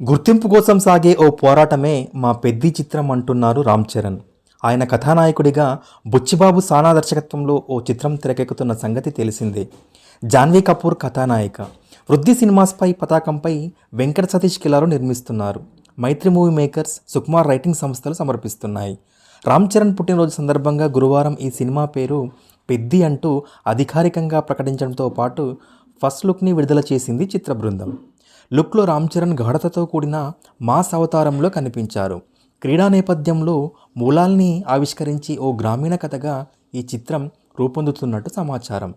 గుర్తింపు కోసం సాగే ఓ పోరాటమే మా పెద్ది చిత్రం అంటున్నారు రామ్ చరణ్. ఆయన కథానాయకుడిగా బుచ్చిబాబు సానా దర్శకత్వంలో ఓ చిత్రం తెరకెక్కుతున్న సంగతి తెలిసిందే. జాన్వీ కపూర్ కథానాయిక. వృద్ధి సినిమాస్పై పతాకంపై వెంకట సతీష్ కిలారు నిర్మిస్తున్నారు. Mythri movie makers Sukumar writing సంస్థలు సమర్పిస్తున్నాయి. రామ్ చరణ్ పుట్టినరోజు సందర్భంగా గురువారం ఈ సినిమా పేరు పెద్ది అంటూ అధికారికంగా ప్రకటించడంతో పాటు ఫస్ట్ లుక్ని విడుదల చేసింది చిత్ర బృందం. లుక్లో రామ్ చరణ్ గాఢతతో కూడిన మాస్ అవతారంలో కనిపించారు. క్రీడా నేపథ్యంలో మూలాల్ని ఆవిష్కరించి ఓ గ్రామీణ కథగా ఈ చిత్రం రూపొందుతున్నట్టు సమాచారం.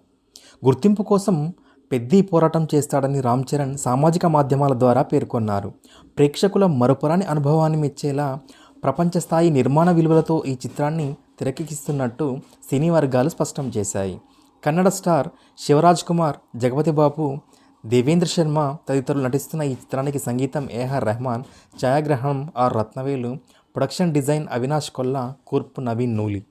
గుర్తింపు కోసం పెద్ది పోరాటం చేస్తాడని రామ్ చరణ్ సామాజిక మాధ్యమాల ద్వారా పేర్కొన్నారు. ప్రేక్షకుల మరపురాని అనుభవాన్ని మెచ్చేలా ప్రపంచ స్థాయి నిర్మాణ విలువలతో ఈ చిత్రాన్ని తెరకెక్కిస్తున్నట్టు సినీ వర్గాలు స్పష్టం చేశాయి. కన్నడ స్టార్ శివరాజ్ కుమార్ జగపతి బాబు దేవేంద్ర శర్మ తదితరులు నటిస్తున్న ఈ చిత్రానికి సంగీతం AR Rahman ఛాయాగ్రహణం R Rathnavelu production design Avinash Kolla కూర్పు నవీన్ నూలి.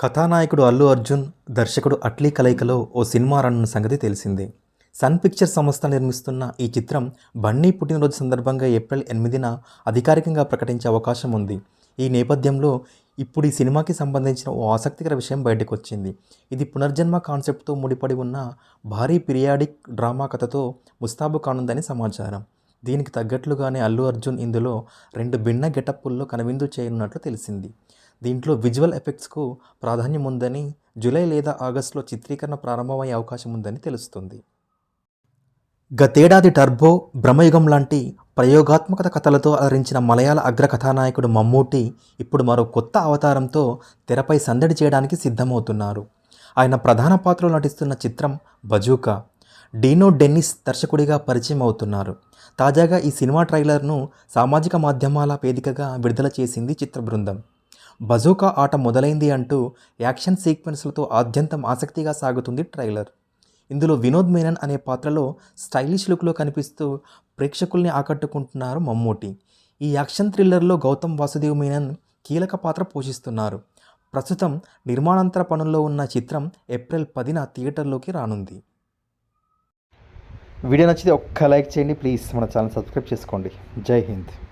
కథానాయకుడు అల్లు అర్జున్ దర్శకుడు అట్లీ కలయికలో ఓ సినిమా రన్న సంగతి తెలిసిందే. సన్ పిక్చర్ సంస్థ నిర్మిస్తున్న ఈ చిత్రం బన్నీ పుట్టినరోజు సందర్భంగా ఏప్రిల్ ఎనిమిదిన అధికారికంగా ప్రకటించే అవకాశం ఉంది. ఈ నేపథ్యంలో ఇప్పుడు ఈ సినిమాకి సంబంధించిన ఓ ఆసక్తికర విషయం బయటకు వచ్చింది ఇది పునర్జన్మ కాన్సెప్ట్తో ముడిపడి ఉన్న భారీ పీరియాడిక్ డ్రామా కథతో ముస్తాబు కానుందని సమాచారం. దీనికి తగ్గట్లుగానే అల్లు అర్జున్ ఇందులో రెండు భిన్న గెటప్పుల్లో కనువిందు చేయనున్నట్లు తెలిసింది. దీంట్లో విజువల్ ఎఫెక్ట్స్కు ప్రాధాన్యం ఉందని జూలై లేదా ఆగస్టులో చిత్రీకరణ ప్రారంభమయ్యే అవకాశం ఉందని తెలుస్తుంది. గతేడాది టర్బో బ్రహ్మయుగం లాంటి ప్రయోగాత్మకత కథలతో అలరించిన మలయాళ అగ్ర కథానాయకుడు మమ్మూటి ఇప్పుడు మరో కొత్త అవతారంతో తెరపై సందడి చేయడానికి సిద్ధమవుతున్నారు. ఆయన ప్రధాన పాత్రలో నటిస్తున్న చిత్రం బజూకా. డీనో డెన్నిస్ దర్శకుడిగా పరిచయం అవుతున్నారు. తాజాగా ఈ సినిమా ట్రైలర్ను సామాజిక మాధ్యమాల వేదికగా విడుదల చేసింది చిత్ర బృందం. బజూకా ఆట మొదలైంది అంటూ యాక్షన్ సీక్వెన్స్లతో ఆద్యంతం ఆసక్తిగా సాగుతుంది ట్రైలర్. ఇందులో వినోద్ మేనన్ అనే పాత్రలో స్టైలిష్ లుక్లో కనిపిస్తూ ప్రేక్షకుల్ని ఆకట్టుకుంటున్నారు మమ్మూటి. ఈ యాక్షన్ థ్రిల్లర్లో గౌతమ్ వాసుదేవ్ మేనన్ కీలక పాత్ర పోషిస్తున్నారు. ప్రస్తుతం నిర్మాణాంతర పనుల్లో ఉన్న చిత్రం ఏప్రిల్ పదిన థియేటర్లోకి రానుంది. వీడియో నచ్చితే ఒక్క లైక్ చేయండి. ప్లీజ్ మన ఛానల్ సబ్స్క్రైబ్ చేసుకోండి. జై హింద్.